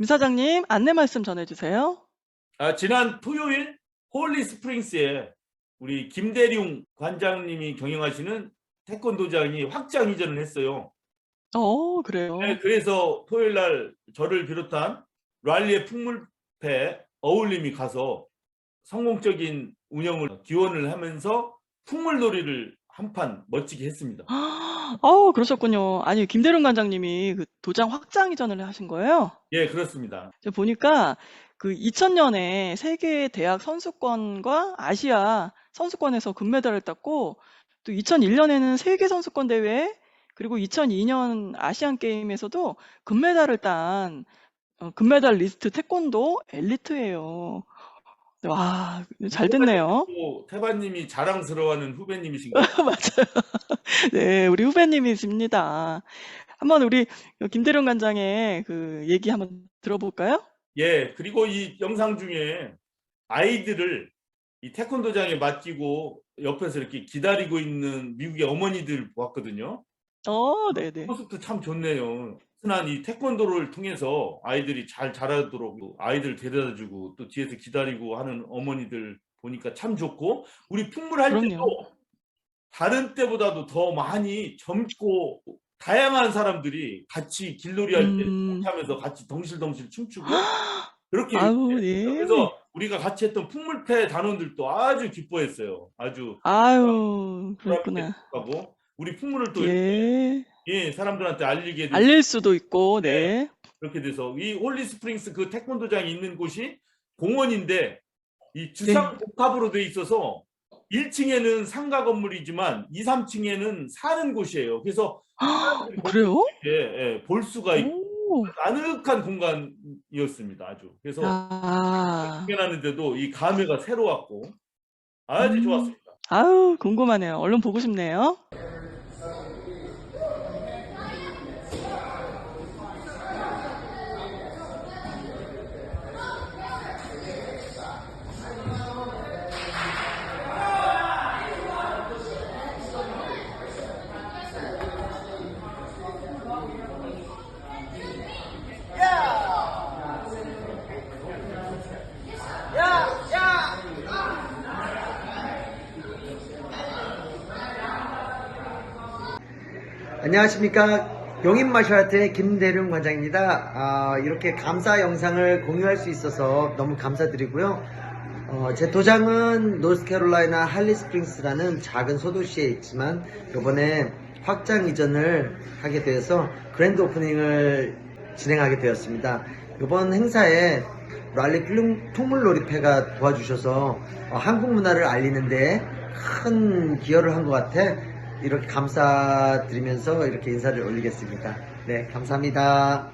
임 사장님, 안내 말씀 전해주세요. 아, 지난 토요일 홀리 스프링스에 우리 김대룡 관장님이 경영하시는 태권도장이 확장 이전을 했어요. 어, 그래요. 네, 그래서 토요일 날 저를 비롯한 랄리의 풍물패 어울림이 가서 성공적인 운영을 기원을 하면서 풍물놀이를 한판 멋지게 했습니다. 어, 그러셨군요. 아니, 김대룡 관장님이 그 도장 확장 이전을 하신 거예요? 예, 그렇습니다. 제가 보니까 그 2000년에 세계 대학 선수권과 아시아 선수권에서 금메달을 땄고 또 2001년에는 세계 선수권 대회 그리고 2002년 아시안 게임에서도 금메달을 딴 어, 금메달 리스트 태권도 엘리트예요. 와, 잘 됐네요. 또 태바님이 자랑스러워하는 후배님이신 것 같아요. 맞아요. 네, 우리 후배님이십니다. 한번 우리 김대룡 관장의 그 얘기 한번 들어볼까요? 예, 그리고 이 영상 중에 아이들을 이 태권도장에 맡기고 옆에서 이렇게 기다리고 있는 미국의 어머니들 보았거든요. 어, 네네. 모습도 참 좋네요. 흔한 이 태권도를 통해서 아이들이 잘 자라도록 아이들 데려다주고 또 뒤에서 기다리고 하는 어머니들 보니까 참 좋고 우리 풍물할 그럼요. 때도 다른 때보다도 더 많이 젊고 다양한 사람들이 같이 길놀이 할때 음. 하면서 같이 덩실덩실 춤추고 그렇게 했어요. 네. 그래서 우리가 같이 했던 풍물패 단원들도 아주 기뻐했어요. 아주 아유, 그렇구나. 하고 우리 풍물을 또 예. 예, 사람들한테 알리게 돼서 알릴 수도 있고, 네. 그렇게 돼서 이 홀리 스프링스 그 태권도장이 있는 곳이 공원인데 이 주상 복합으로 돼 있어서 1층에는 상가 건물이지만 2, 3층에는 사는 곳이에요. 그래서 볼 그래요? 수 있게, 예, 볼 수가 있고 오. 아늑한 공간이었습니다. 아주. 그래서 아, 공연하는데도 이 감회가 새로웠고 아주 음. 좋았습니다. 아유, 궁금하네요. 얼른 보고 싶네요. 안녕하십니까. 용인 마샬아트의 김대룡 관장입니다. 아, 이렇게 감사 영상을 공유할 수 있어서 너무 감사드리고요. 어, 제 도장은 노스캐롤라이나 할리스프링스라는 작은 소도시에 있지만 이번에 확장 이전을 하게 되어서 그랜드 오프닝을 진행하게 되었습니다. 이번 행사에 랄리 풍물놀이패가 도와주셔서 어, 한국 문화를 알리는데 큰 기여를 한 것 같아 이렇게 감사드리면서 이렇게 인사를 올리겠습니다. 네, 감사합니다.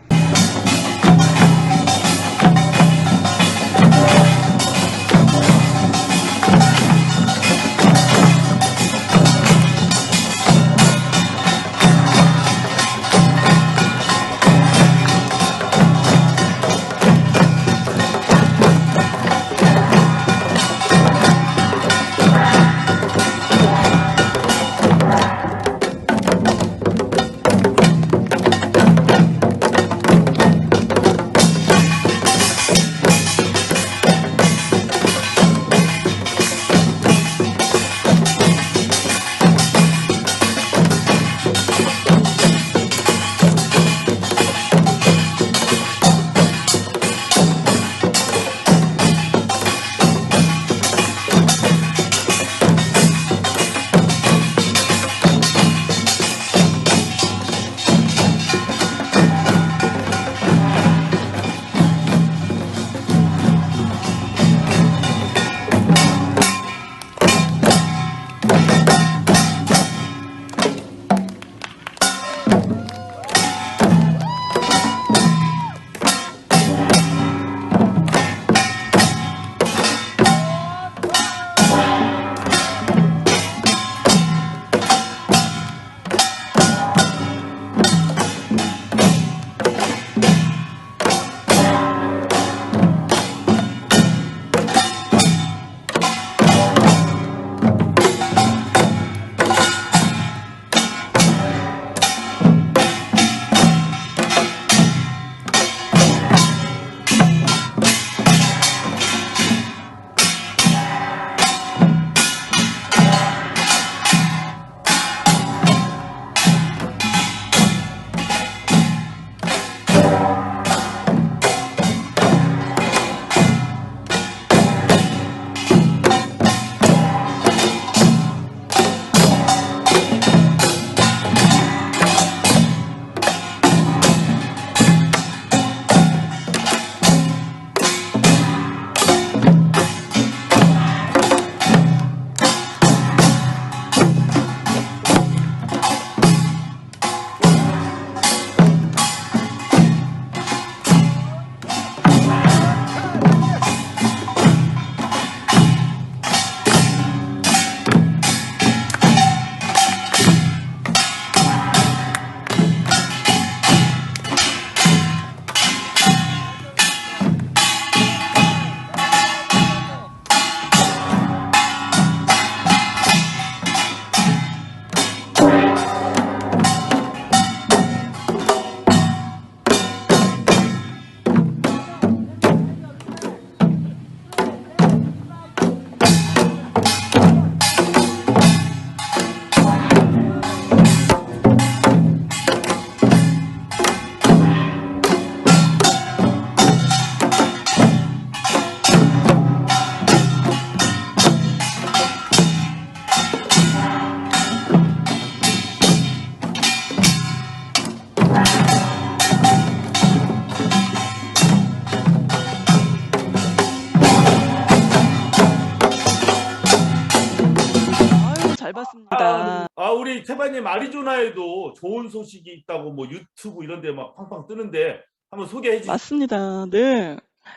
우리 태바님 아리조나에도 좋은 소식이 있다고 뭐 유튜브 이런 데 막 팡팡 뜨는데 한번 소개해 주시죠. 맞습니다. 네.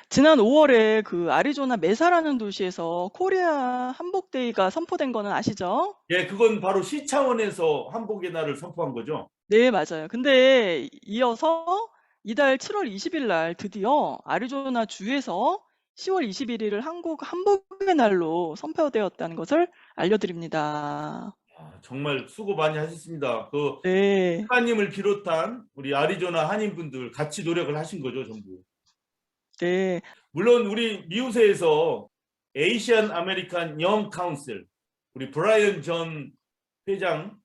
지난 5월에 그 아리조나 메사라는 도시에서 코리아 한복데이가 선포된 거는 아시죠? 예, 그건 바로 시 차원에서 한복의 날을 선포한 거죠. 네, 맞아요. 근데 이어서 이달 7월 20일 날 드디어 아리조나 주에서 10월 21일을 한국 한복의 날로 선포되었다는 것을 알려드립니다. 아, 정말 수고 많이 하셨습니다. 그 네, 태바님을 비롯한 우리 아리조나 한인분들 같이 노력을 하신 거죠, 전부. 네, 물론 우리 미우새에서 에이시안 아메리칸 영 카운슬 우리 브라이언 전 회장과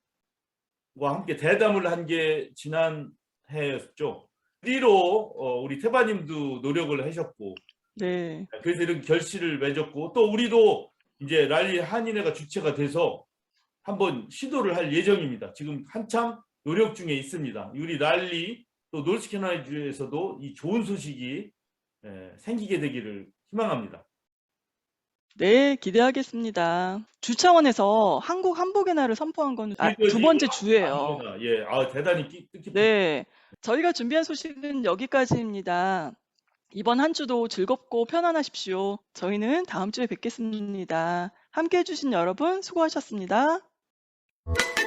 함께 대담을 한 게 지난 해였죠. 뒤로 어, 우리 태바님도 노력을 하셨고 네, 그래서 이런 결실을 맺었고 또 우리도 이제 랄리 한인회가 주체가 돼서 한번 시도를 할 예정입니다. 지금 한참 노력 중에 있습니다. 우리 랄리 또 노스캐나다주에서도 이 좋은 소식이 예, 생기게 되기를 희망합니다. 네, 기대하겠습니다. 주 차원에서 한국 한복의 날을 선포한 건 아, 번째 주예요. 아닙니다. 예, 아 대단히 끼- 뜻깊은 네, 저희가 준비한 소식은 여기까지입니다. 이번 한 주도 즐겁고 편안하십시오. 저희는 다음 주에 뵙겠습니다. 함께 해주신 여러분 수고하셨습니다. you